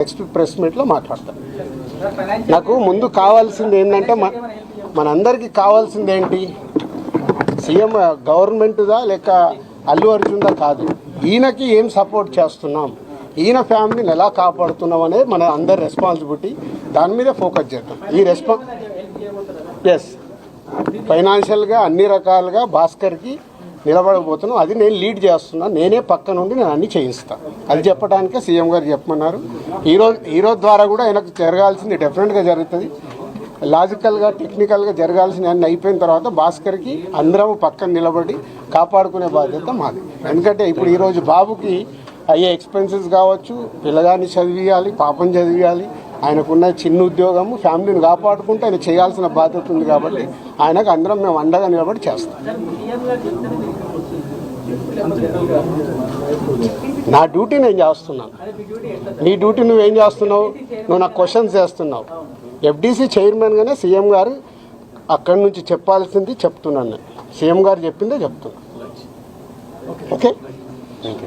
Next press మీట్లో మాట్లాడతాను నాకు ముందు కావాల్సింది ఏంటంటే మన మనందరికీ కావాల్సింది ఏంటి? సీఎం గవర్నమెంట్దా లేక అల్లు అర్జున్దా కాదు. ఈయనకి ఏం సపోర్ట్ చేస్తున్నాం? ఈయన ఫ్యామిలీని ఎలా కాపాడుతున్నాం అనేది మన అందరి రెస్పాన్సిబిలిటీ దాని మీద ఫోకస్ చేద్దాం. ఈ రెస్పా ఎస్ ఫైనాన్షియల్గా అన్ని రకాలుగా భాస్కర్కి నిలబడబోతున్నాం అది నేను లీడ్ చేస్తున్నాను నేనే పక్క నుండి నేను అన్ని చేయిస్తాను అది చెప్పడానికే సీఎం గారు చెప్పమన్నారు. ఈరోజు ఈరోజు ద్వారా కూడా ఆయనకు జరగాల్సింది డెఫినెట్గా జరుగుతుంది. లాజికల్గా టెక్నికల్గా జరగాల్సిన అన్ని అయిపోయిన తర్వాత భాస్కర్కి అందరం పక్కన నిలబడి కాపాడుకునే బాధ్యత మాది. ఎందుకంటే ఇప్పుడు ఈరోజు బాబుకి అయ్యే ఎక్స్పెన్సెస్ కావచ్చు పిల్లగాన్ని చదివియాలి పాపం చదివియాలి ఆయనకున్న చిన్న ఉద్యోగము ఫ్యామిలీని కాపాడుకుంటూ ఆయన చేయాల్సిన బాధ్యత ఉంది కాబట్టి ఆయనకు అందరం మేము అండగా నిలబడి చేస్తాం. నా డ్యూటీ నేను చేస్తున్నాను. నీ డ్యూటీ నువ్వేం చేస్తున్నావు? నువ్వు నాకు క్వశ్చన్స్ చేస్తున్నావు. ఎఫ్డీసీ చైర్మన్గానే సీఎం గారు అక్కడి నుంచి చెప్పాల్సింది చెప్తున్నాను. సీఎం గారు చెప్పిందే చెప్తున్నా. ఓకే? థ్యాంక్